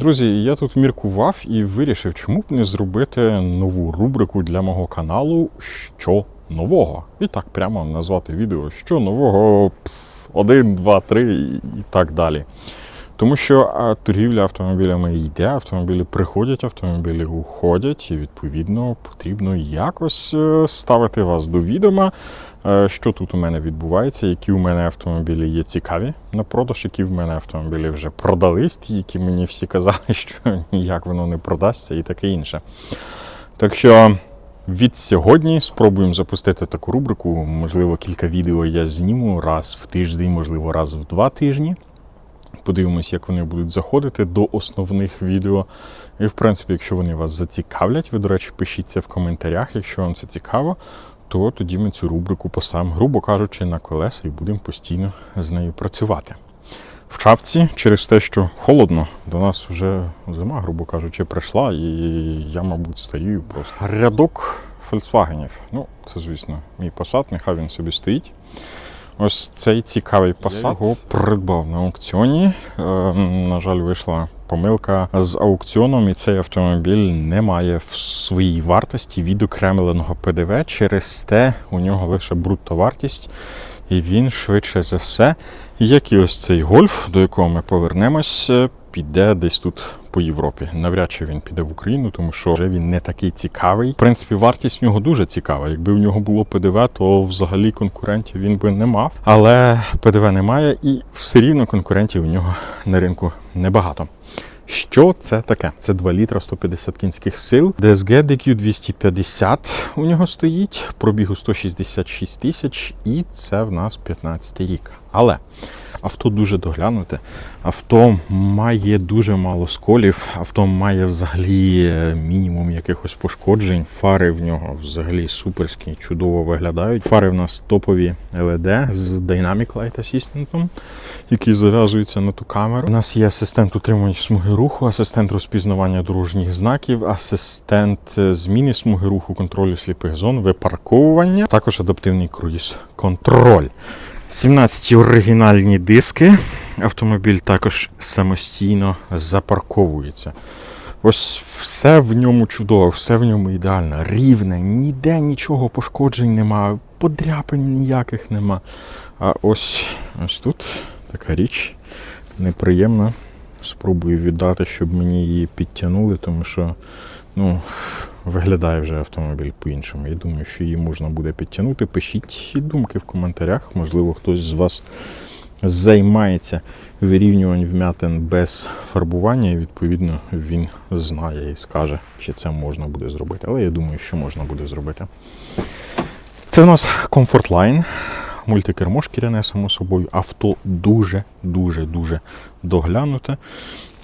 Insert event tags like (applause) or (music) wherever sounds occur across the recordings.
Друзі, я тут міркував і вирішив, чому б не зробити нову рубрику для мого каналу Що нового? І так прямо назвати відео Що нового пф, один, два, три і так далі. Тому що торгівля автомобілями йде, автомобілі приходять, автомобілі уходять, і відповідно потрібно якось е, ставити вас до відома, що тут у мене відбувається, які у мене автомобілі є цікаві на продаж, які в мене автомобілі вже продались, які мені всі казали, (laughs) що ніяк воно не продасться і таке інше. Так що. Від сьогодні спробуємо запустити таку рубрику. Можливо, кілька відео я зніму раз в тиждень, можливо, раз в два тижні. Подивимось, як вони будуть заходити до основних відео. І, в принципі, якщо вони вас зацікавлять, ви, до речі, пишіть це в коментарях, якщо вам це цікаво, то тоді ми цю рубрику поставимо, грубо кажучи, на колеса і будемо постійно з нею працювати. В шапці через те, що холодно, до нас вже зима, грубо кажучи, прийшла, і я, мабуть, стою просто. Рядок Volkswagenів. Ну, це, звісно, мій Passat, нехай він собі стоїть. Ось цей цікавий Passat його придбав на аукціоні. Е, на жаль, вийшла помилка з аукціоном, і цей автомобіль не має в своїй вартості відокремленого ПДВ. Через те у нього лише брутtovартість, і він швидше за все, як і ось цей гольф, до якого ми повернемось, піде десь тут по Європі. Навряд чи він піде в Україну, тому що вже він не такий цікавий. В принципі, вартість в нього дуже цікава. Якби в нього було ПДВ, то взагалі конкурентів він би не мав. Але ПДВ немає, і все рівно конкурентів у нього на ринку небагато. Що це таке? Це 2 літра 150 кінських сил. DSG DQ 250 у нього стоїть, пробігу 166 тисяч, і це в нас 15 рік. Але авто дуже доглянуте, авто має дуже мало сколів, авто має взагалі е, мінімум якихось пошкоджень. Фари в нього взагалі суперські, чудово виглядають. Фари в нас топові LED з Dynamic Light Assistant, який зав'язується на ту камеру. У нас є асистент утримування смуги руху, асистент розпізнавання дорожніх знаків, асистент е, зміни смуги руху, контролю сліпих зон, випарковування, також адаптивний круїз контроль. 17 оригінальні диски. Автомобіль також самостійно запарковується. Ось все в ньому чудово, все в ньому ідеально, рівне, ніде нічого пошкоджень немає, подряпин ніяких нема. А ось ось тут така річ неприємна. Спробую віддати, щоб мені її підтягнули, тому що ну, виглядає вже автомобіль по-іншому. Я думаю, що її можна буде підтягнути. Пишіть думки в коментарях. Можливо, хтось з вас займається вирівнюванням вмятин без фарбування, і відповідно він знає і скаже, чи це можна буде зробити. Але я думаю, що можна буде зробити. Це у нас Comfort Line. Мультикермо шкіряне, само собою. Авто дуже-дуже-дуже доглянуте.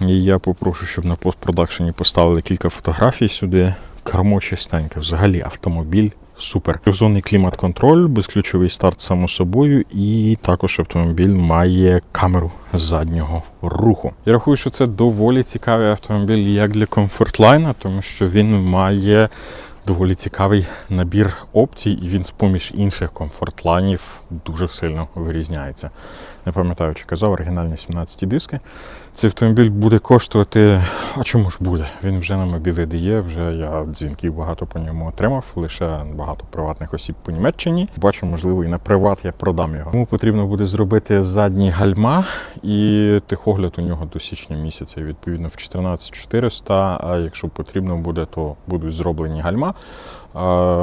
І я попрошу, щоб на постпродакшені поставили кілька фотографій сюди. Кермо чистеньке. Взагалі автомобіль супер. Трьохзонний клімат-контроль, безключовий старт, само собою, і також автомобіль має камеру заднього руху. Я рахую, що це доволі цікавий автомобіль як для комфортлайна, тому що він має доволі цікавий набір опцій, і він з-поміж інших комфортлайнів дуже сильно вирізняється. Не пам'ятаю, чи казав, оригінальні 17 диски. Цей автомобіль буде коштувати. А чому ж буде? Він вже на мобілі дає, вже я дзвінків багато по ньому отримав, лише багато приватних осіб по Німеччині. Бачу, можливо, і на приват я продам його. Тому потрібно буде зробити задні гальма і тихогляд у нього до січня місяця. Відповідно, в 14400, А якщо потрібно буде, то будуть зроблені гальма,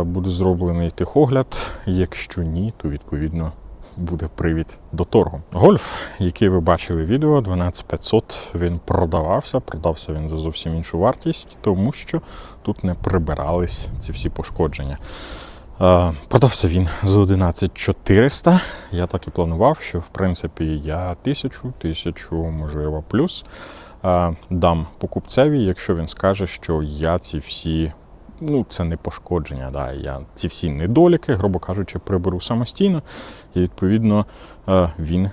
буде зроблений тихогляд. Якщо ні, то відповідно буде привід до торгу. Гольф, який ви бачили в відео, 12500, він продавався. Продався він за зовсім іншу вартість, тому що тут не прибирались ці всі пошкодження. Продався він за 11400. Я так і планував, що в принципі я тисячу, тисячу, можливо, плюс дам покупцеві, якщо він скаже, що я ці всі ну, це не пошкодження. Да. Я ці всі недоліки, грубо кажучи, приберу самостійно, і відповідно е, він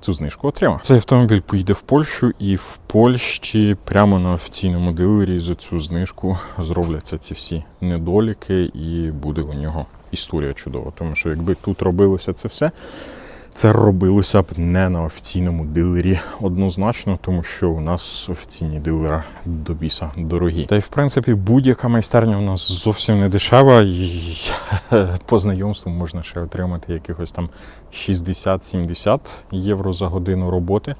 цю знижку отримав. Цей автомобіль поїде в Польщу, і в Польщі прямо на офіційному дилері за цю знижку зробляться ці всі недоліки, і буде у нього історія чудова. Тому що якби тут робилося це все. Це робилося б не на офіційному дилері однозначно, тому що у нас офіційні дилери до біса дорогі. Та й в принципі будь-яка майстерня у нас зовсім не дешева, і (laughs) по знайомству можна ще отримати якихось там 60-70 євро за годину роботи.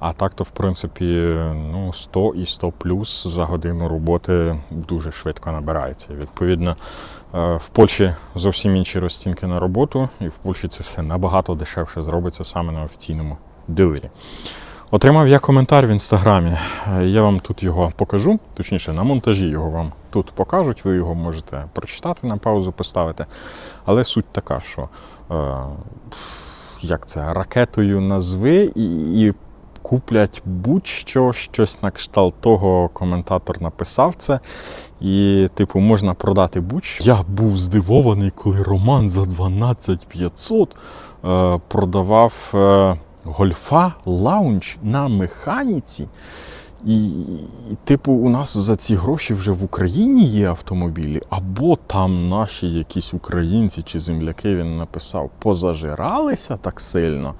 А так то, в принципі, ну 100 і 100 плюс за годину роботи дуже швидко набирається. Відповідно, в Польщі зовсім інші розцінки на роботу, і в Польщі це все набагато дешевше зробиться саме на офіційному дилері. Отримав я коментар в інстаграмі. Е, Я вам тут його покажу, точніше, на монтажі його вам тут покажуть. Ви його можете прочитати на паузу, поставити. Але суть така, що е, як це ракетою назви і, і куплять будь-що, щось на кшталт того коментатор написав це. І, типу, можна продати будь-що. Я був здивований, коли Роман за 12500 е, продавав е, гольфа лаунч на механіці. І, і, типу, у нас за ці гроші вже в Україні є автомобілі, або там наші якісь українці чи земляки він написав, позажиралися так сильно,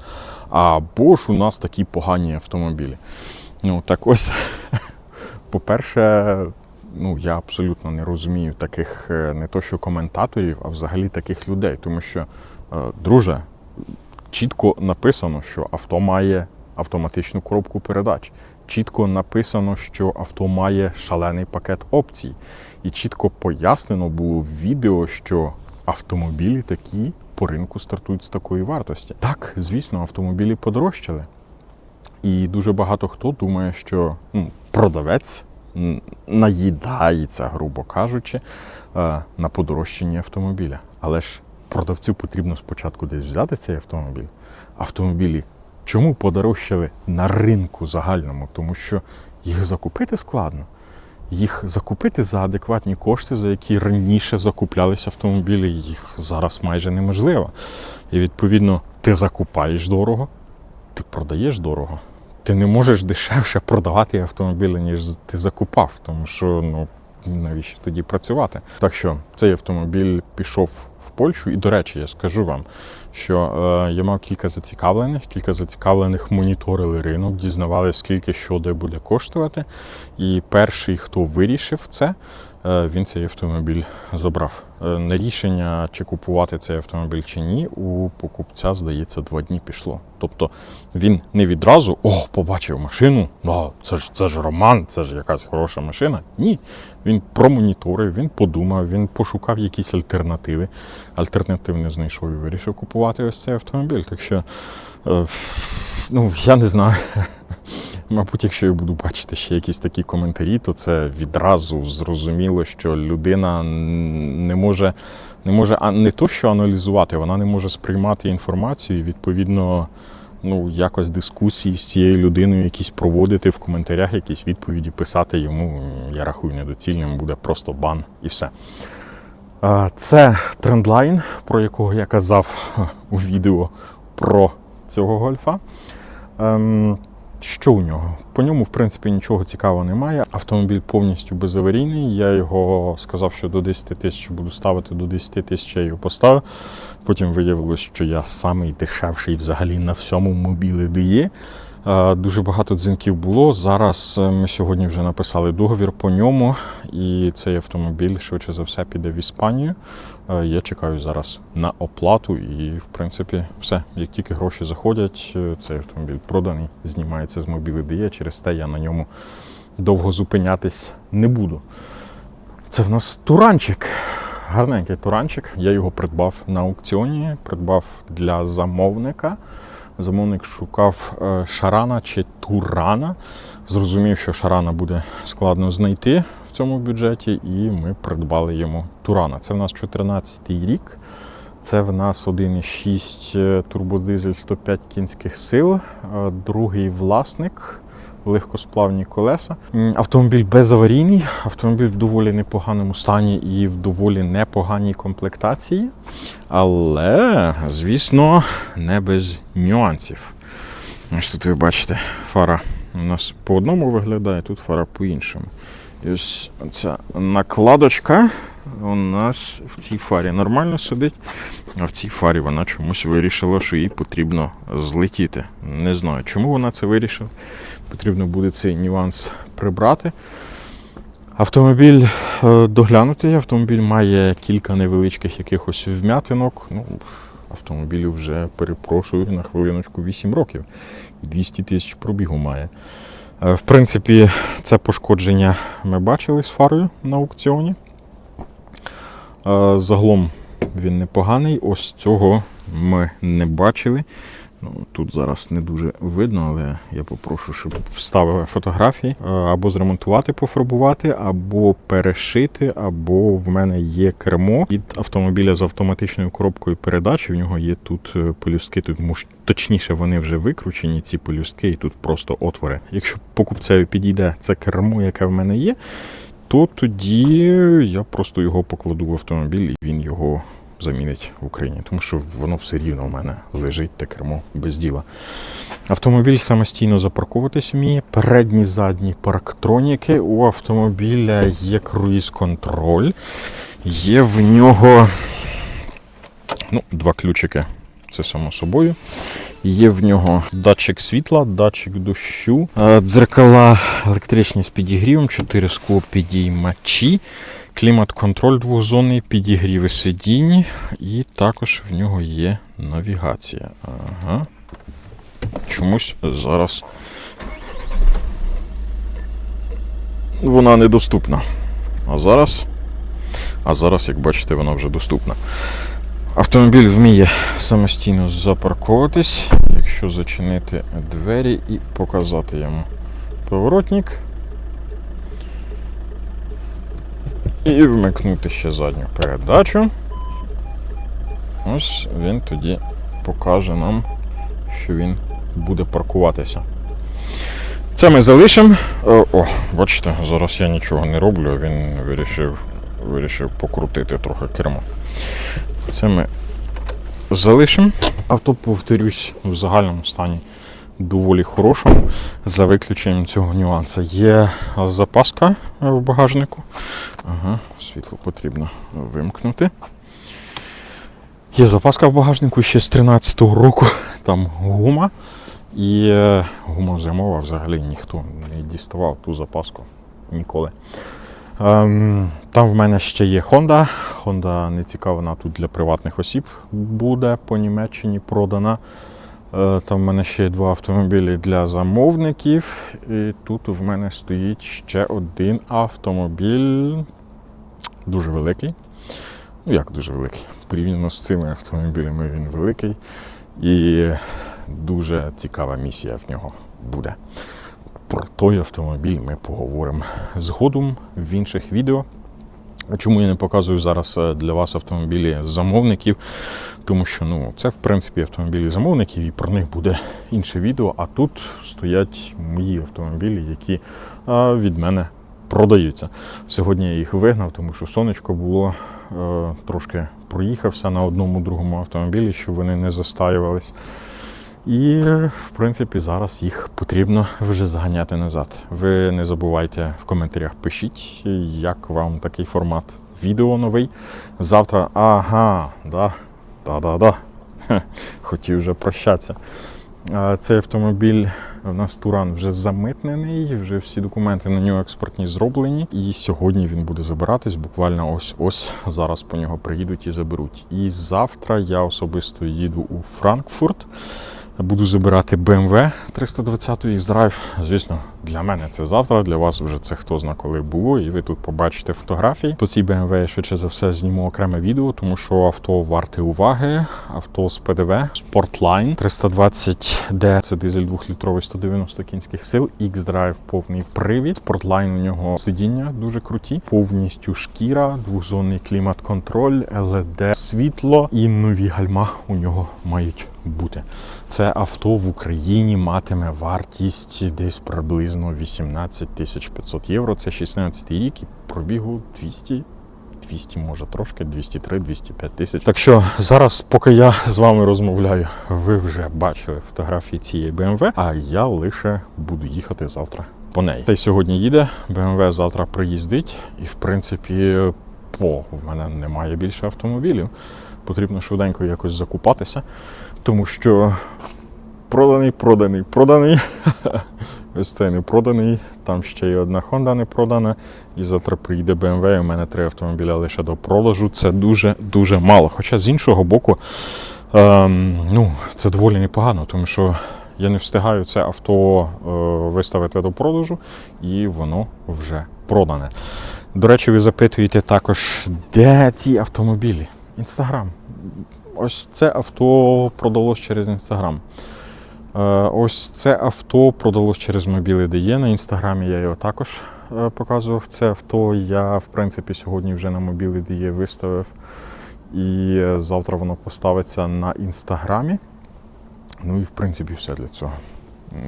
або ж у нас такі погані автомобілі. Ну, так ось, (laughs) по-перше, ну, я абсолютно не розумію таких е, не то що коментаторів, а взагалі таких людей. Тому що, е, друже, чітко написано, що авто має автоматичну коробку передач. Чітко написано, що авто має шалений пакет опцій. І чітко пояснено було в відео, що автомобілі такі по ринку стартують з такої вартості. Так, звісно, автомобілі подорожчали. І дуже багато хто думає, що ну, продавець наїдається, грубо кажучи, е, на подорожчанні автомобіля. Але ж продавцю потрібно спочатку десь взяти цей автомобіль. Автомобілі чому подорожчали на ринку загальному? Тому що їх закупити складно. Їх закупити за адекватні кошти, за які раніше закуплялися автомобілі, їх зараз майже неможливо. І відповідно ти закупаєш дорого, ти продаєш дорого. Ти не можеш дешевше продавати автомобілі, ніж ти закупав, тому що ну навіщо тоді працювати? Так що цей автомобіль пішов в Польщу, і до речі, я скажу вам, що е, я мав кілька зацікавлених, кілька зацікавлених моніторили ринок, дізнавалися, скільки що де буде коштувати. І перший, хто вирішив це, е, він цей автомобіль забрав. Е, На рішення, чи купувати цей автомобіль чи ні, у покупця, здається, два дні пішло. Тобто він не відразу о, побачив машину, да, це ж це ж роман, це ж якась хороша машина. Ні. Він промоніторив, він подумав, він пошукав якісь альтернативи. Альтернатив не знайшов і вирішив купувати ось цей автомобіль. Так що, е, ну, я не знаю. (laughs) Мабуть, якщо я буду бачити ще якісь такі коментарі, то це відразу зрозуміло, що людина не може, не може а не то, що аналізувати, вона не може сприймати інформацію і відповідно. Ну, якось дискусії з цією людиною якісь проводити в коментарях, якісь відповіді писати йому, я рахую, недоцільним, буде просто бан і все. Це трендлайн, про якого я казав у відео про цього гольфа. Ем, що у нього? По ньому, в принципі, нічого цікавого немає. Автомобіль повністю безаварійний. Я його сказав, що до 10 тисяч буду ставити до 10 тисяч, я його поставив. Потім виявилось, що я самий дешевший взагалі на всьому мобілі де є. Е, Дуже багато дзвінків було. Зараз е, ми сьогодні вже написали договір по ньому, і цей автомобіль швидше за все піде в Іспанію. Е, Я чекаю зараз на оплату, і в принципі все. Як тільки гроші заходять, цей автомобіль проданий, знімається з мобіли DE, через те я на ньому довго зупинятись не буду. Це в нас туранчик. Гарненький туранчик. Я його придбав на аукціоні, придбав для замовника. Замовник шукав е, шарана чи турана. Зрозумів, що шарана буде складно знайти в цьому бюджеті, і ми придбали йому турана. Це в нас 14 рік. Це в нас 1,6 турбодизель 105 кінських сил, е, другий власник, легкосплавні колеса. Автомобіль безаварійний, автомобіль в доволі непоганому стані і в доволі непоганій комплектації. Але, звісно, не без нюансів. Ось тут ви бачите, фара у нас по одному виглядає, тут фара по іншому. І ось ця накладочка у нас в цій фарі нормально сидить, а в цій фарі вона чомусь вирішила, що їй потрібно злетіти. Не знаю, чому вона це вирішила. Потрібно буде цей нюанс прибрати. Автомобіль е, доглянутий, автомобіль має кілька невеличких якихось вм'ятинок. Ну, автомобілю вже перепрошую на хвилиночку 8 років. 200 тисяч пробігу має. Е, В принципі, це пошкодження ми бачили з фарою на аукціоні. Загалом він непоганий. Ось цього ми не бачили. Ну, тут зараз не дуже видно, але я попрошу, щоб вставили фотографії. Або зремонтувати, пофарбувати, або перешити, або в мене є кермо від автомобіля з автоматичною коробкою передач. В нього є тут е, пелюстки, тут точніше вони вже викручені, ці пелюстки, і тут просто отвори. Якщо покупцеві підійде це кермо, яке в мене є, то тоді я просто його покладу в автомобіль і він його замінить в Україні, тому що воно все рівно в мене лежить те кермо без діла. Автомобіль самостійно запарковуватись вміє. Передні, задні парктроніки. У автомобіля є круїз-контроль. Є в нього ну, два ключики. Це само собою. Є в нього датчик світла, датчик дощу, е, дзеркала електричні з підігрівом, 4 скло підіймачі, клімат-контроль двохзонний, підігріви сидінь, і також в нього є навігація. Ага. Чомусь зараз вона недоступна. А зараз, а зараз, як бачите, вона вже доступна. Автомобіль вміє самостійно запарковуватись, якщо зачинити двері і показати йому поворотник. І вмикнути ще задню передачу. Ось він тоді покаже нам, що він буде паркуватися. Це ми залишимо. О, о, бачите, зараз я нічого не роблю, він вирішив, вирішив покрутити трохи кермо. Це ми залишимо. Авто, повторюсь, в загальному стані доволі хорошому, за виключенням цього нюансу. Є запаска в багажнику. Ага, світло потрібно вимкнути. Є запаска в багажнику ще з 13-го року. Там гума. І е, гума зимова взагалі ніхто не діставав ту запаску ніколи. Ем, там в мене ще є Honda. Honda не цікава, вона тут для приватних осіб буде по Німеччині продана. Е, там в мене ще є два автомобілі для замовників. І тут в мене стоїть ще один автомобіль. Дуже великий. Ну як дуже великий? Порівняно з цими автомобілями він великий. І дуже цікава місія в нього буде. Про той автомобіль ми поговоримо згодом в інших відео. Чому я не показую зараз е, для вас автомобілі замовників? Тому що ну, це в принципі автомобілі замовників, і про них буде інше відео. А тут стоять мої автомобілі, які е, від мене продаються. Сьогодні я їх вигнав, тому що сонечко було е, трошки проїхався на одному другому автомобілі, щоб вони не застаювались. І, в принципі, зараз їх потрібно вже заганяти назад. Ви не забувайте в коментарях пишіть, як вам такий формат відео новий. Завтра, ага, да, да-да-да. Хотів вже прощатися. Цей автомобіль у нас Туран вже замитнений, вже всі документи на нього експортні зроблені. І сьогодні він буде забиратись. Буквально ось ось зараз по нього приїдуть і заберуть. І завтра я особисто їду у Франкфурт. Буду забирати BMW 320 X-Drive. Звісно, для мене це завтра, для вас вже це хто зна коли було, і ви тут побачите фотографії. По цій BMW я швидше за все зніму окреме відео, тому що авто варте уваги. Авто з ПДВ Sportline 320D, це дизель 2-літровий 190 кінських сил. X-Drive повний привід. Sportline у нього сидіння дуже круті, повністю шкіра, двохзонний клімат-контроль, LED світло і нові гальма у нього мають бути. Це авто в Україні матиме вартість десь приблизно 18 тисяч 500 євро. Це 16 рік і пробігу 200 200, може трошки, 203-205 тисяч. Так що зараз, поки я з вами розмовляю, ви вже бачили фотографії цієї BMW, а я лише буду їхати завтра по неї. Та й сьогодні їде, BMW завтра приїздить, і в принципі о, в мене немає більше автомобілів. Потрібно швиденько якось закупатися, тому що проданий, проданий, проданий. (laughs) Ось цей не проданий. Там ще й одна Honda не продана. І завтра приїде BMW, у мене три автомобіля лише до продажу. Це дуже-дуже мало. Хоча з іншого боку, ем, ну, це доволі непогано, тому що я не встигаю це авто е, виставити до продажу, і воно вже продане. До речі, ви запитуєте також, де ці автомобілі? Інстаграм. Ось це авто продалось через Інстаграм. Е, Ось це авто продалось через мобіли DE. На інстаграмі я його також е, показував. Це авто я, в принципі, сьогодні вже на мобіли DE виставив. І е, завтра воно поставиться на інстаграмі. Ну і в принципі все для цього.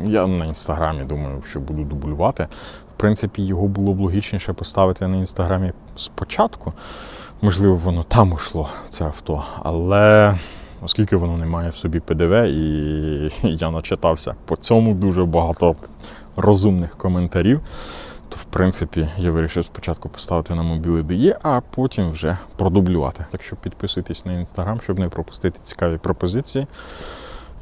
Я на інстаграмі думаю, що буду дублювати. В принципі, його було б логічніше поставити на інстаграмі спочатку. Можливо, воно там ушло, це авто. Але оскільки воно не має в собі ПДВ, і (laughs) я начитався по цьому дуже багато розумних коментарів, то в принципі я вирішив спочатку поставити на мобіли DE, а потім вже продублювати. Так що підписуйтесь на інстаграм, щоб не пропустити цікаві пропозиції.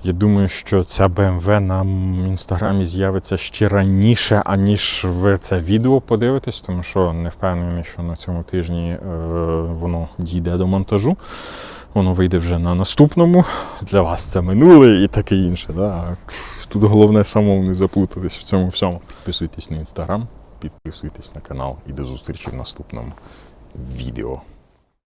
Я думаю, що ця BMW на інстаграмі з'явиться ще раніше, аніж ви це відео подивитесь, тому що не впевнений, що на цьому тижні е, воно дійде до монтажу. Воно вийде вже на наступному. Для вас це минуле і таке інше. Да? Тут головне самому не заплутатись в цьому всьому. Підписуйтесь на інстаграм, підписуйтесь на канал і до зустрічі в наступному відео.